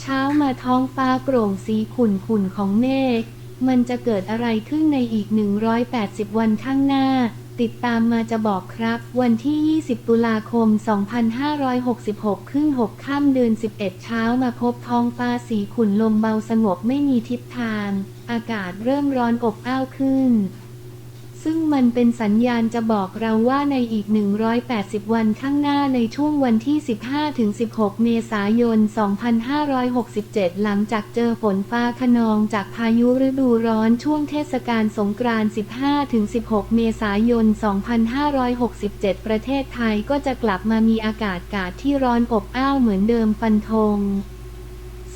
เช้ามาท้องฟ้าโปร่งสีขุ่นขุ่นๆของเมฆ มันจะเกิดอะไรขึ้นในอีก 180 วันข้างหน้า ติดตามมาจะบอกครับ วันที่ 20 ตุลาคม 2566 ขึ้น 6 ข้ามเดือน 11 เช้ามาพบท้องฟ้าสีขุ่นลมเบาสงบไม่มีทิศทาง อากาศเริ่มร้อนอบอ้าวขึ้น ซึ่งมันเป็นสัญญาณจะบอกเราว่าในอีก 180 วันข้างหน้าในช่วงวันที่ 15-16 เมษายน 2567 หลังจากเจอฝนฟ้าขนองจากพายุฤดูร้อนช่วงเทศกาลสงกรานต์ 15-16 เมษายน 2567 ประเทศไทยก็จะกลับมามีอากาศกาศที่ร้อนอบอ้าวเหมือนเดิมฟันธง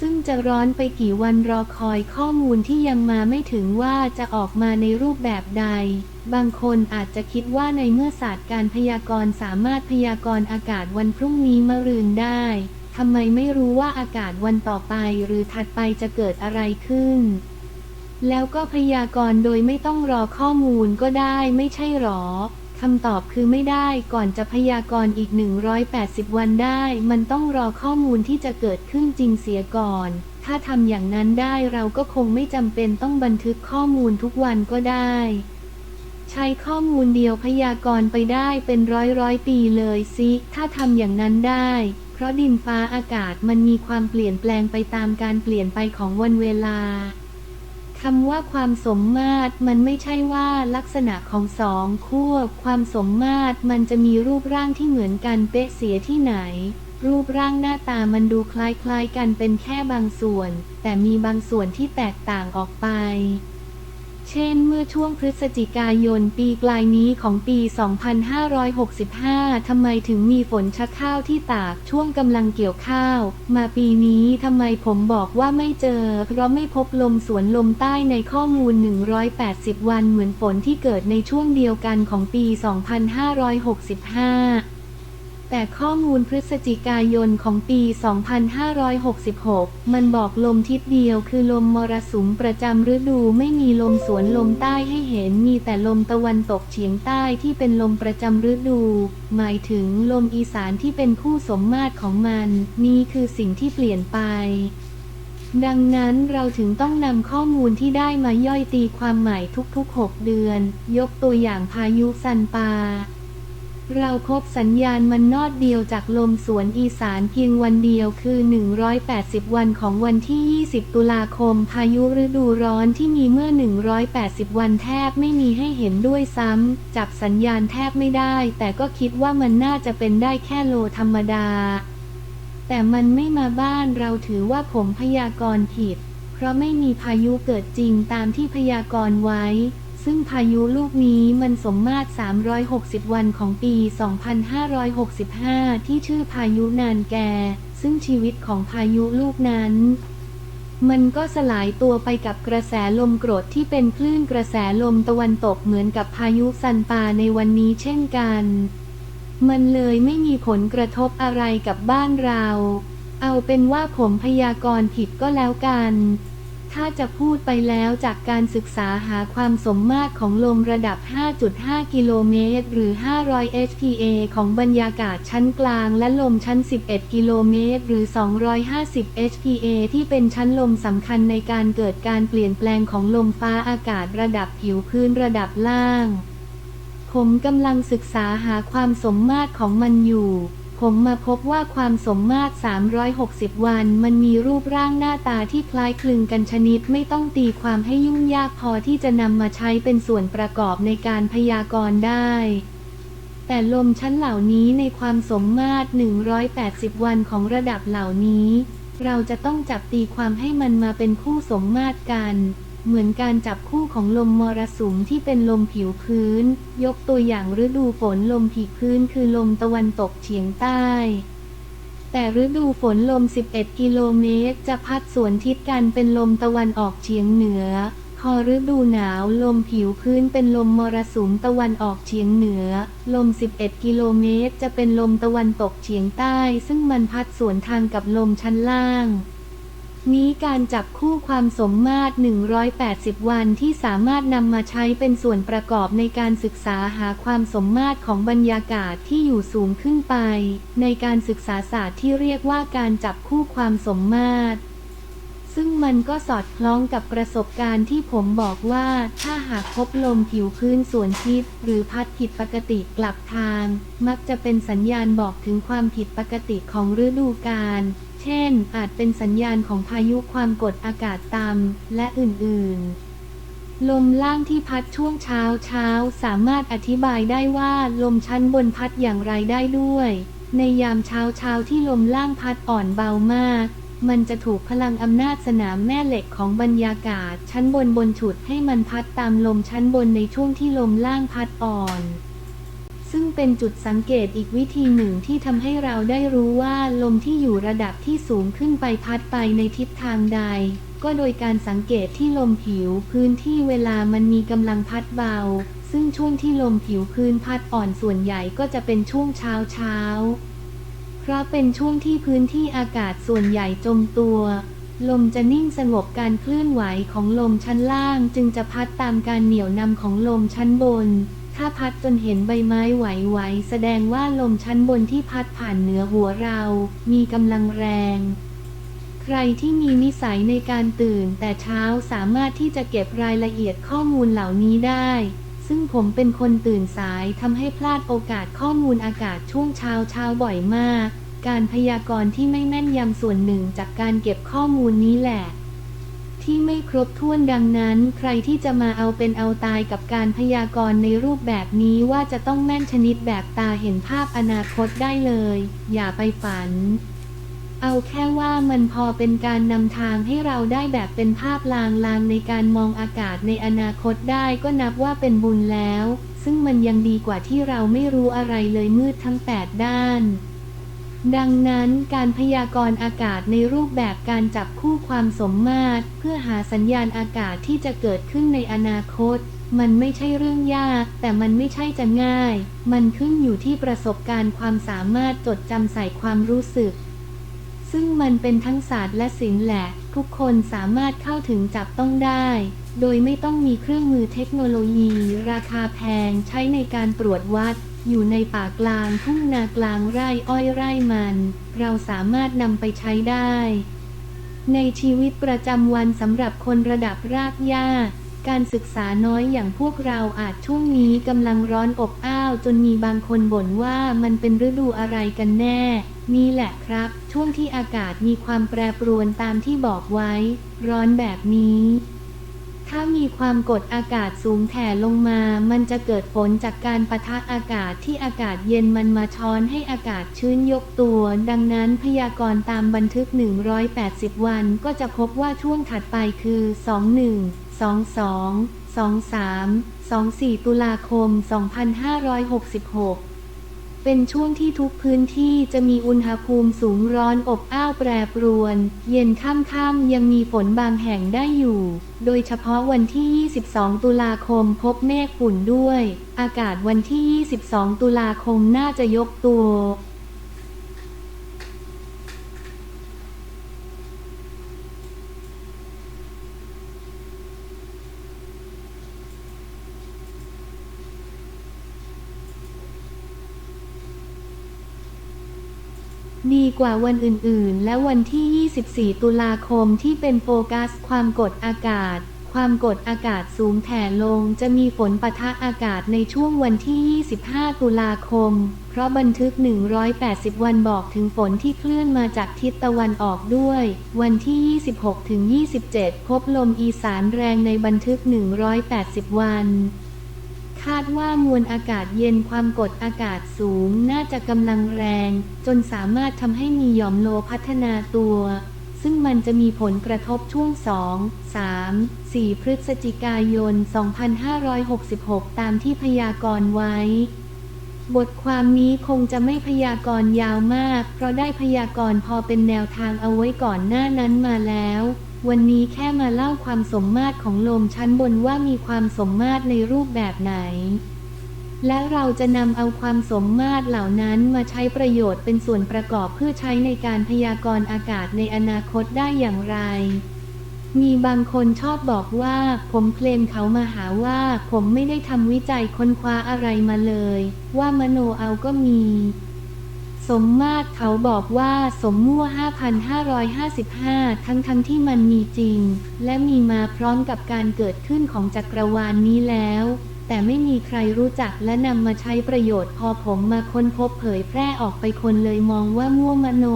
ซึ่งจะร้อนไปกี่วันรอคอยข้อมูลที่ยังมาไม่ถึงว่าจะออกมาในรูปแบบใด บางคนอาจจะคิดว่าในเมื่อศาสตร์การพยากรณ์สามารถพยากรณ์อากาศวันพรุ่งนี้มะรืนได้ ทำไมไม่รู้ว่าอากาศวันต่อไปหรือถัดไปจะเกิดอะไรขึ้น แล้วก็พยากรณ์โดยไม่ต้องรอข้อมูลก็ได้ไม่ใช่หรอ คำตอบคือไม่ได้ก่อนจะพยากรณ์อีก 180 วันได้ มันต้องรอข้อมูลที่จะเกิดขึ้นจริงเสียก่อน ถ้าทำอย่างนั้นได้เราก็คงไม่จำเป็นต้องบันทึกข้อมูลทุกวันก็ได้ ใช้ข้อมูลเดียวพยากรณ์ไปได้เป็นร้อยร้อยปีเลยสิถ้าทำอย่างนั้นได้ เพราะดินฟ้าอากาศมันมีความเปลี่ยนแปลงไปตามการเปลี่ยนไปของวันเวลา คำว่าความสมมาตรมันไม่ใช่ว่าลักษณะของสองขั้วความสมมาตรมันจะมีรูปร่างที่เหมือนกันเป๊ะเสียที่ไหน รูปร่างหน้าตามันดูคล้ายๆกันเป็นแค่บางส่วน แต่มีบางส่วนที่แตกต่างออกไป เช่นเมื่อช่วงพฤศจิกายนปีกลายนี้ของปี 2565 ทำไมถึงมีฝนชักข้าวที่ตากช่วงกำลังเกี่ยวข้าว มาปีนี้ทำไมผมบอกว่าไม่เจอ เพราะไม่พบลมสวนลมใต้ในข้อมูล 180 วันเหมือนฝนที่เกิดในช่วงเดียวกันของปี 2565 แต่ข้อมูลพฤศจิกายนของปี 2566 มันบอกลมทิศเดียวคือลมมรสุมประจำฤดูไม่มีลมสวนลมใต้ให้เห็นมีแต่ลมตะวันตกเฉียงใต้ที่เป็นลมประจำฤดู หมายถึงลมอีสานที่เป็นคู่สมมาตรของมัน นี่คือสิ่งที่เปลี่ยนไปดังนั้นเราถึงต้องนำข้อมูลที่ได้มาย่อยตีความใหม่ทุกๆ 6 เดือน ยกตัวอย่างพายุซันปา เราพบสัญญาณมันนอดเดียวจากลมสวนอีสานเพียงวันเดียวคือ 180 วันของวันที่ 20 ตุลาคม พายุฤดูร้อนที่มีเมื่อ 180 วันแทบไม่มีให้เห็นด้วยซ้ำ จับสัญญาณแทบไม่ได้ แต่ก็คิดว่ามันน่าจะเป็นได้แค่โลธรรมดา แต่มันไม่มาบ้านเราถือว่าผมพยากรณ์ผิด เพราะไม่มีพายุเกิดจริงตามที่พยากรณ์ไว้ ซึ่งพายุลูกนี้มันสมมาตร 360 วันของปี 2565 ที่ชื่อพายุนานแก ซึ่งชีวิตของพายุลูกนั้น มันก็สลายตัวไปกับกระแสลมกรดที่เป็นคลื่นกระแสลมตะวันตกเหมือนกับพายุซันปาในวันนี้เช่นกัน มันเลยไม่มีผลกระทบอะไรกับบ้านเรา เอาเป็นว่าผมพยากรณ์ผิดก็แล้วกัน ถ้าจะพูดไปแล้วจากการศึกษาหาความสมมาตรของลมระดับ 5.5 กิโลเมตร หรือ 500 HPA ของบรรยากาศชั้นกลางและลมชั้น 11 กิโลเมตร หรือ 250 HPA ที่เป็นชั้นลมสำคัญในการเกิดการเปลี่ยนแปลงของลมฟ้าอากาศระดับผิวพื้นระดับล่าง ผมกำลังศึกษาหาความสมมาตรของมันอยู่ ผมมาพบว่าความสมมาตร 360 วัน มันมีรูปร่างหน้าตาที่คล้ายคลึงกันชนิดไม่ต้องตีความให้ยุ่งยากพอที่จะนำมาใช้เป็นส่วนประกอบในการพยากรณ์ได้ แต่ลมชั้นเหล่านี้ในความสมมาตร 180 วันของระดับเหล่านี้ เราจะต้องจับตีความให้มันมาเป็นคู่สมมาตรกัน เหมือนการจับคู่ของลมมรสุมที่เป็นลมผิวพื้น ยกตัวอย่างฤดูฝนลมผิวพื้นคือลมตะวันตกเฉียงใต้ แต่ฤดูฝนลม 11 กิโลเมตร จะพัดสวนทิศกันเป็นลมตะวันออกเฉียงเหนือ พอฤดูหนาวลมผิวพื้นเป็นลมมรสุมตะวันออกเฉียงเหนือ ลม 11 กิโลเมตร จะเป็นลมตะวันตกเฉียงใต้ ซึ่งมันพัดสวนทางกับลมชั้นล่าง นี้การจับคู่ความสมมาตร 180 วันที่สามารถนำมาใช้เป็นส่วนประกอบในการศึกษาหาความสมมาตรของบรรยากาศที่อยู่สูงขึ้นไป ในการศึกษาศาสตร์ที่เรียกว่าการจับคู่ความสมมาตรซึ่งมันก็สอดคล้องกับประสบการณ์ที่ผมบอกว่าถ้าหากพบลมผิวพื้นส่วนทิศหรือพัดผิดปกติกลับทาง มักจะเป็นสัญญาณบอกถึงความผิดปกติของฤดูกาล เช่น อาจเป็นสัญญาณของพายุความกดอากาศต่ำและอื่น ๆลมล่างที่พัดช่วงเช้าเช้าสามารถอธิบายได้ว่าลมชั้นบนพัดอย่างไรได้ด้วย ในยามเช้าเช้าที่ลมล่างพัดอ่อนเบามาก มันจะถูกพลังอำนาจสนามแม่เหล็กของบรรยากาศชั้นบนบนฉุดให้มันพัดตามลมชั้นบนในช่วงที่ลมล่างพัดอ่อน ซึ่งเป็นจุดสังเกตอีกวิธีหนึ่งที่ทำให้เราได้รู้ว่าลมที่อยู่ระดับที่สูงขึ้นไปพัดไปในทิศทางใด ก็โดยการสังเกตที่ลมผิวพื้นที่เวลามันมีกำลังพัดเบา ซึ่งช่วงที่ลมผิวพื้นพัดอ่อนส่วนใหญ่ก็จะเป็นช่วงเช้าเช้าเพราะเป็นช่วงที่พื้นที่อากาศส่วนใหญ่จมตัว ลมจะนิ่งสงบการเคลื่อนไหวของลมชั้นล่างจึงจะพัดตามการเหนี่ยวนำของลมชั้นบน ถ้าพัดจนเห็นใบไม้ไหวๆ แสดงว่าลมชั้นบนที่พัดผ่านเหนือหัวเรา มีกำลังแรง ใครที่มีนิสัยในการตื่นแต่เช้าสามารถที่จะเก็บรายละเอียดข้อมูลเหล่านี้ได้ ซึ่งผมเป็นคนตื่นสายทำให้พลาดโอกาสข้อมูลอากาศช่วงเช้าเช้าบ่อยมาก การพยากรณ์ที่ไม่แม่นยำส่วนหนึ่งจากการเก็บข้อมูลนี้แหละ ที่ไม่ครบถ้วนดังนั้น ใครที่จะมาเอาเป็นเอาตายกับการพยากรณ์ในรูปแบบนี้ว่าจะต้องแม่นชนิดแบบตาเห็นภาพอนาคตได้เลย อย่าไปฝัน เอาแค่ว่ามันพอเป็นการนำทางให้เราได้แบบเป็นภาพลางๆในการมองอากาศในอนาคตได้ก็นับว่าเป็นบุญแล้ว ซึ่งมันยังดีกว่าที่เราไม่รู้อะไรเลยมืดทั้งแปดด้าน ดังนั้นการพยากรณ์อากาศในรูปแบบการจับคู่ความสมมาตร เพื่อหาสัญญาณอากาศที่จะเกิดขึ้นในอนาคต มันไม่ใช่เรื่องยาก แต่มันไม่ใช่จะง่าย มันขึ้นอยู่ที่ประสบการณ์ความสามารถจดจำใส่ความรู้สึก ซึ่งมันเป็นทั้งศาสตร์และศิลป์แหละ ทุกคนสามารถเข้าถึงจับต้องได้ โดยไม่ต้องมีเครื่องมือเทคโนโลยี ราคาแพงใช้ในการตรวจวัด อยู่ในป่ากลางทุ่งนากลางไร่อ้อยไร่มัน เราสามารถนำไปใช้ได้ ในชีวิตประจำวันสำหรับคนระดับรากหญ้า การศึกษาน้อยอย่างพวกเราอาจช่วงนี้กำลังร้อนอบอ้าวจนมีบางคนบ่นว่ามันเป็นฤดูอะไรกันแน่ นี่แหละครับ ช่วงที่อากาศมีความแปรปรวนตามที่บอกไว้ ร้อนแบบนี้ ถ้ามีความกดอากาศสูงแผ่ลงมา มันจะเกิดฝนจากการปะทะอากาศที่อากาศเย็นมันมาช้อนให้อากาศชื้นยกตัว ดังนั้นพยากรณ์ตามบันทึก 180 วันก็จะพบว่าช่วงถัดไปคือ 21 22 23 24 ตุลาคม 2566 เป็นช่วงที่ทุกพื้นที่จะมีอุณหภูมิสูงร้อนอบอ้าวแปรปรวน เย็นค่ำๆยังมีฝนบางแห่งได้อยู่ โดยเฉพาะวันที่ 22 ตุลาคมพบเมฆฝุ่นด้วย อากาศวันที่ 22 ตุลาคมน่าจะยกตัว ดีกว่าวันอื่นๆ และวันที่ 24 ตุลาคมที่เป็นโฟกัส ความกดอากาศ ความกดอากาศสูงแผ่ลงจะมีฝนปะทะอากาศในช่วงวันที่ 25 ตุลาคม เพราะบันทึก 180 วันบอกถึงฝนที่เคลื่อนมาจากทิศตะวันออกด้วย วันที่ 26 ถึง 27 พบลมอีสานแรงในบันทึก 180 วัน คาดว่ามวลอากาศเย็นความกดอากาศสูงน่าจะกำลังแรง จนสามารถทำให้มีหย่อมโลพัฒนาตัว ซึ่งมันจะมีผลกระทบช่วง 2 3 4 พฤศจิกายน 2566 ตามที่พยากรณ์ไว้ บทความนี้คงจะไม่พยากรณ์ยาวมาก เพราะได้พยากรณ์พอเป็นแนวทางเอาไว้ก่อนหน้านั้นมาแล้ว วันนี้แค่มาเล่าความสมมาตรของลมชั้นบนว่ามีความสมมาตรในรูปแบบไหน และเราจะนำเอาความสมมาตรเหล่านั้นมาใช้ประโยชน์เป็นส่วนประกอบเพื่อใช้ในการพยากรณ์อากาศในอนาคตได้อย่างไร มีบางคนชอบบอกว่า ผมเคลมเขามาหาว่า ผมไม่ได้ทำวิจัยค้นคว้าอะไรมาเลย ว่ามโนเอาก็มี สมมาตรเขาบอกว่าสมมั่ว 5,555 ทั้งทั้งที่มันมีจริง และมีมาพร้อมกับการเกิดขึ้นของจักรวาลนนี้แล้ว แต่ไม่มีใครรู้จักและนำมาใช้ประโยชน์พอผมมาค้นพบเผยแพร่ออกไปคนเลยมองว่ามั่วมโน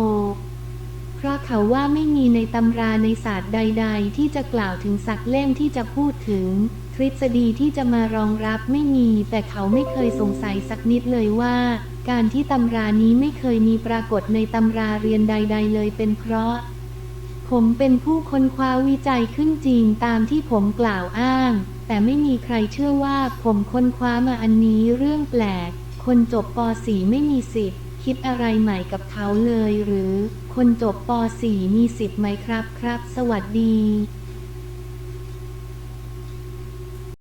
เพราะเขาว่าไม่มีในตำราในศาสตร์ใด ๆ ที่จะกล่าวถึงสักเล่มที่จะพูดถึง ทฤษฎีที่จะมารองรับไม่มี แต่เขาไม่เคยสงสัยสักนิดเลยว่า การที่ตำรานี้ไม่เคยมีปรากฏในตำราเรียนใด ๆ เลยเป็นเพราะ ผมเป็นผู้ค้นคว้าวิจัยขึ้นจริงตามที่ผมกล่าวอ้าง แต่ไม่มีใครเชื่อว่าผมค้นคว้ามาอันนี้เรื่องแปลก คนจบป .4 ไม่มีสิทธิ์ คิดอะไรใหม่กับเขาเลยหรือ คนจบป .4 มีสิทธิ์ไหมครับครับ สวัสดี